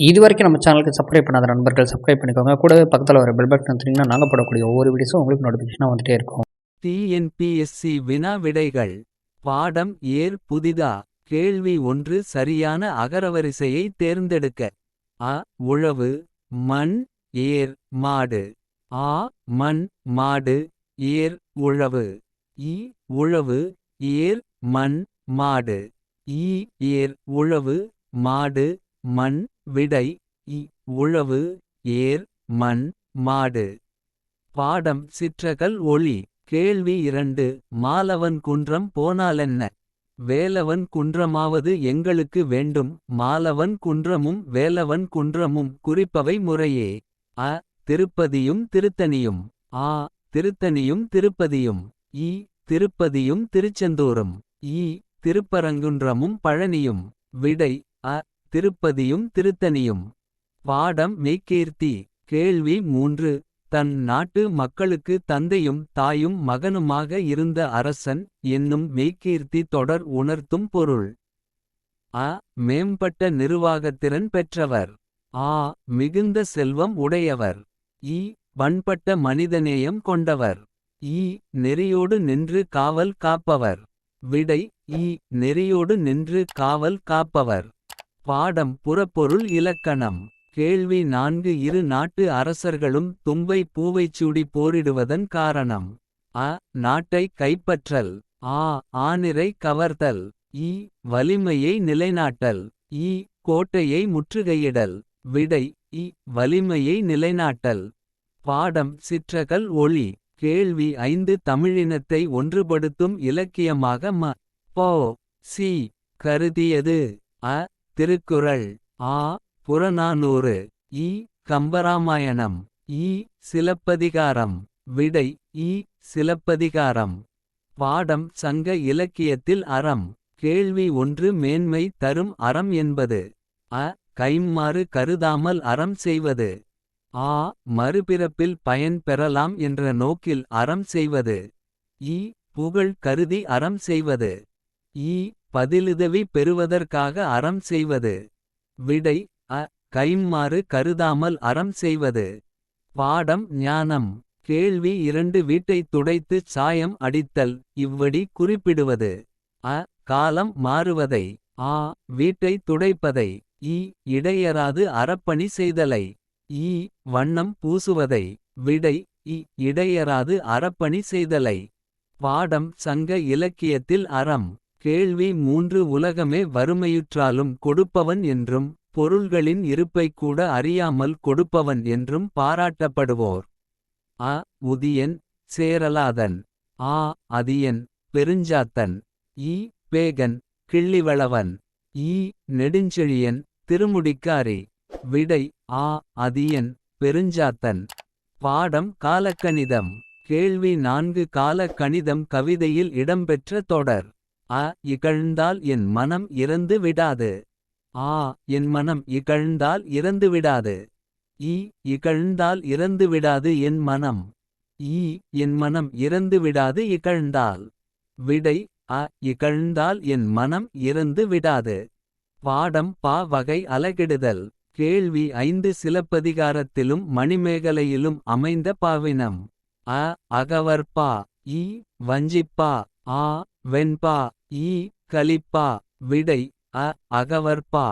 இது வரைக்கும் நம்ம சேனலுக்கு சப்ஸ்கிரைப் பண்ணாத நண்பர்கள் சப்ஸ்கிரைப் பண்ணிக்கோங்க. கூடவே பக்கத்தில் வர பெல் பட்டன் வச்சிங்கன்னா நாங்கள் போடக்கூடிய ஒவ்வொரு வீடியோஸும் உங்களுக்கு நோட்டிஃபிகேஷனாக வந்துட்டே இருக்கும். டிஎன்பிஎஸ்சி வினா விடைகள் பாடம் ஏர் புதிதா? கேள்வி ஒன்று சரியான அகரவரிசையை தேர்ந்தெடுக்க. அ உழவு மண் ஏர் மாடு. ஆ மண் மாடு ஏர் உழவு. இ உழவு ஏர் மண் மாடு. ஈ ஏர் உழவு மாடு மண் விடை இ உழவு ஏர் மண் மாடு. பாடம் சிற்றகல் ஒளி. கேள்வி இரண்டு மாலவன் குன்றம் போனாலென்ன? வேலவன் குன்றமாவது எங்களுக்கு வேண்டும் மாலவன் குன்றமும் வேலவன் குன்றமும் குறிப்பவை முறையே. அ திருப்பதியும் திருத்தணியும். ஆ திருத்தணியும் திருப்பதியும். இ திருப்பதியும் திருச்செந்தூரும். இ திருப்பரங்குன்றமும் பழனியும். விடை அ திருப்பதியும் திருத்தணியும். பாடம் மெய்கீர்த்தி. கேள்வி மூன்று. தன் நாட்டு மக்களுக்கு தந்தையும் தாயும் மகனுமாக இருந்த அரசன் என்னும் மெய்கீர்த்தி தொடர் உணர்த்தும் பொருள். அ. மேம்பட்ட நிர்வாகத்திறன் பெற்றவர். ஆ. மிகுந்த செல்வம் உடையவர். இ. பண்பட்ட மனிதநேயம் கொண்டவர். ஈ நெறியோடு நின்று காவல் காப்பவர். விடை. ஈ நெறியோடு நின்று காவல் காப்பவர். பாடம் புறப்பொருள் இலக்கணம். கேள்வி நான்கு இரு நாட்டு அரசர்களும் தும்பை பூவைச் சூடி போரிடுவதன் காரணம். அ நாட்டை கைப்பற்றல். ஆ ஆனிரை கவர்தல் இ வலிமையை நிலைநாட்டல். இ கோட்டையை முற்றுகையிடல். விடை இ வலிமையை நிலைநாட்டல். பாடம் சிற்றகல் ஒளி. கேள்வி ஐந்து தமிழினத்தை ஒன்றுபடுத்தும் இலக்கியமாக ம போ சி கருதியது. அ திருக்குறள். ஆ புறநானூறு. இ கம்பராமாயணம். இ சிலப்பதிகாரம். விடை இ சிலப்பதிகாரம். பாடம் சங்க இலக்கியத்தில் அறம். கேள்வி ஒன்று மேன்மை தரும் அறம் என்பது. அ கைம்மாறு கருதாமல் அறம் செய்வது. ஆ மறுபிறப்பில் பயன் பெறலாம் என்ற நோக்கில் அறம் செய்வது. இ புகழ் கருதி அறம் செய்வது. ஈ பதிலுதவி பெறுவதற்காக அறம் செய்வது. விடை அ கைம்மாறு கருதாமல் அறம் செய்வது. பாடம் ஞானம். கேள்வி இரண்டு வீட்டைத் துடைத்துச் சாயம் அடித்தல். இவ்வடி குறிப்பிடுவது. அ காலம் மாறுவதை. ஆ வீட்டை துடைப்பதை. ஈ இடையராது அறப்பணி செய்தலை. ஈ வண்ணம் பூசுவதை. விடை இ இடையராது அறப்பணி செய்தலை. பாடம் சங்க இலக்கியத்தில் அறம். கேள்வி மூன்று உலகமே வறுமையுற்றாலும் கொடுப்பவன் என்றும் பொருள்களின் இருப்பைக் கூட அறியாமல் கொடுப்பவன் என்றும் பாராட்டப்படுவோர். அ உதியன் சேரலாதன். ஆ அதியன் பெருஞ்சாத்தன். ஈ பேகன் கிள்ளிவளவன். ஈ நெடுஞ்செழியன் திருமுடிக்காரி. விடை ஆ அதியன் பெருஞ்சாத்தன். பாடம் காலக்கணிதம். கேள்வி நான்கு காலக்கணிதம் கவிதையில் இடம்பெற்ற தொடர். அ இகழ்ந்தால் என் மனம் இறந்து விடாது. ஆ என் மனம் இகழ்ந்தால் இறந்து விடாது. ஈ இகழ்ந்தால் இறந்து விடாது என் மனம். ஈ என் மனம் இறந்து விடாது இகழ்ந்தால். விடை அ இகழ்ந்தால் என் மனம் இறந்து விடாது. பாடம் பா வகை அலகிடுதல். கேள்வி ஐந்து சிலப்பதிகாரத்திலும் மணிமேகலையிலும் அமைந்த பாவினம். அ அகவற்பா ஈ வஞ்சிப்பா ஆ வெண்பா ஈ கலிப்பா விடை அ அகவற்பா.